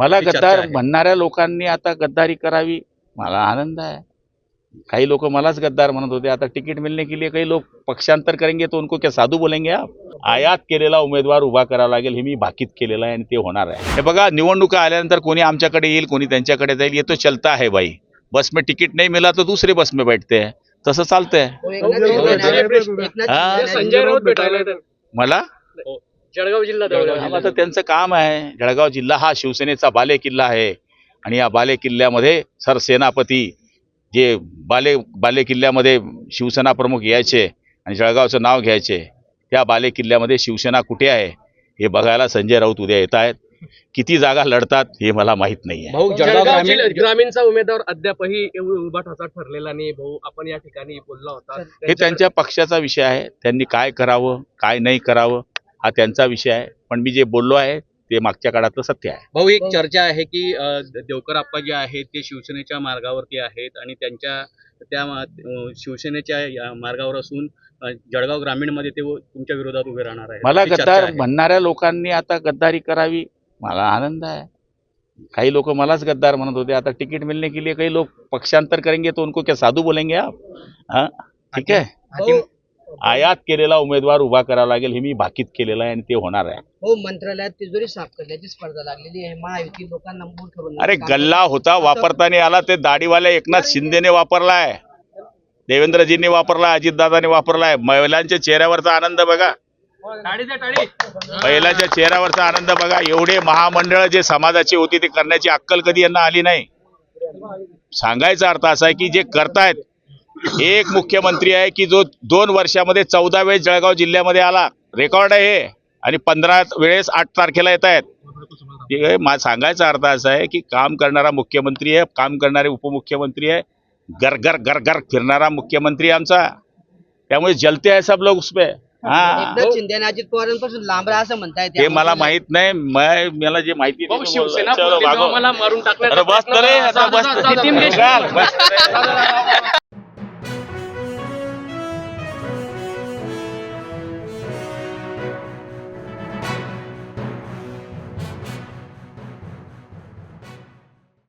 मला ही गद्दार आहे. म्हणणाऱ्या लोकांनी आता गद्दारी करावी मला आनंद आहे काही लोक मलाच गद्दार म्हणत होते आता तिकीट मिलने के लिए काही लोक पक्षांतर करेंगे तो उनको क्या साधू बोलेंगे आप आयात केलेला उमेदवार उभा करावा लागेल हे मी भाकीत केलेलं आहे आणि ते होणार आहे हे बघा निवडणुका आल्यानंतर कोणी आमच्याकडे येईल कोणी त्यांच्याकडे जाईल ये तो चलता है भाई बस में तिकीट नहीं मिला तो दूसरे बस में बैठते हैं तसं चालतंय हो, हा? मला जळगाव जिल्हा दौरा आता त्यांचं काम आहे. जळगाव जिल्हा हा शिवसेनेचा बाले किल्ला आहे. आणि या बाले किल्ल्यामध्ये सरसेनापती जे बाले बाले किल्ल्यामध्ये शिवसेना प्रमुख यायचे आणि जळगावचं नाव घ्यायचे त्या बाले किल्ल्यामध्ये शिवसेना कुठे आहे हे बघायला संजय राऊत उद्या येत आहेत. किती जागा लढतात हे मला माहीत नाही ग्रामीणचा उमेदवार अद्यापही उभा ठाचा ठरलेला नाही. भाऊ आपण या ठिकाणी बोलला होता. हे त्यांच्या पक्षाचा विषय आहे. त्यांनी काय करावं काय नाही करावं हा त्यांचा विषय आहे. पण मी जे बोललो आहे ते मागच्या काळातलं सत्य आहे. भाऊ एक चर्चा आहे की देवकर आप्पा जे आहेत ते शिवसेनेच्या मार्गावरती आहेत आणि त्यांच्या त्या शिवसेनेच्या या मार्गावर असून जळगाव ग्रामीणमध्ये ते तुमच्या विरोधात उभे राहणार आहे मला गद्दार. म्हणणाऱ्या लोकांनी आता गद्दारी करावी मला आनंद आहे. काही लोक मलाच गद्दार म्हणत होते आता तिकीट मिलने के लिए काही लोक पक्षांतर करेंगे तो उनको क्या साधू बोलेंगे आप? हाँ? ठीक आहे? हो, आयात केलेला उमेदवार उभा करावा लागेल हे मी भाकीत केलेलं आहे आणि ते होणार आहे. हो मंत्रालयात तिजोरी साफ करण्याची स्पर्धा लागलेली आहे. महायुती लोकांना अरे गल्ला होता वापरताना आला ते दाढीवाल्या एकनाथ शिंदेने वापरलाय. देवेंद्रजींनी वापरला अजितदादाने वापरलाय. महिलांच्या चेहऱ्यावरचा आनंद बघा. महिलांच्या चेहऱ्यावरचा आनंद बघा. एवढे महामंडळ जे समाजाची होती ते करण्याची अक्कल कधी यांना आली नाही. सांगायचा अर्थ असा आहे की जे करतायत एक मुख्यमंत्री आहे की जो दोन वर्षामध्ये चौदा वेळेस जळगाव जिल्ह्यामध्ये आला. रेकॉर्ड आहे हे. आणि पंधरा वेळेस आठ तारखेला येत आहेत. ठीक आहे मा सांगायचा अर्थ असा आहे की काम करणारा मुख्यमंत्री आहे काम करणारे उपमुख्यमंत्री आहे. गरगर गरगर फिरणारा मुख्यमंत्री आमचा. त्यामुळे जलते आहे सब लोग उसपे हा. एकनाथ शिंदे आणि अजित पवारांपासून लांब राहा असं म्हणतायत ते मला माहीत नाही. मला जे माहिती शिवसेना मारून बस देशमुख बस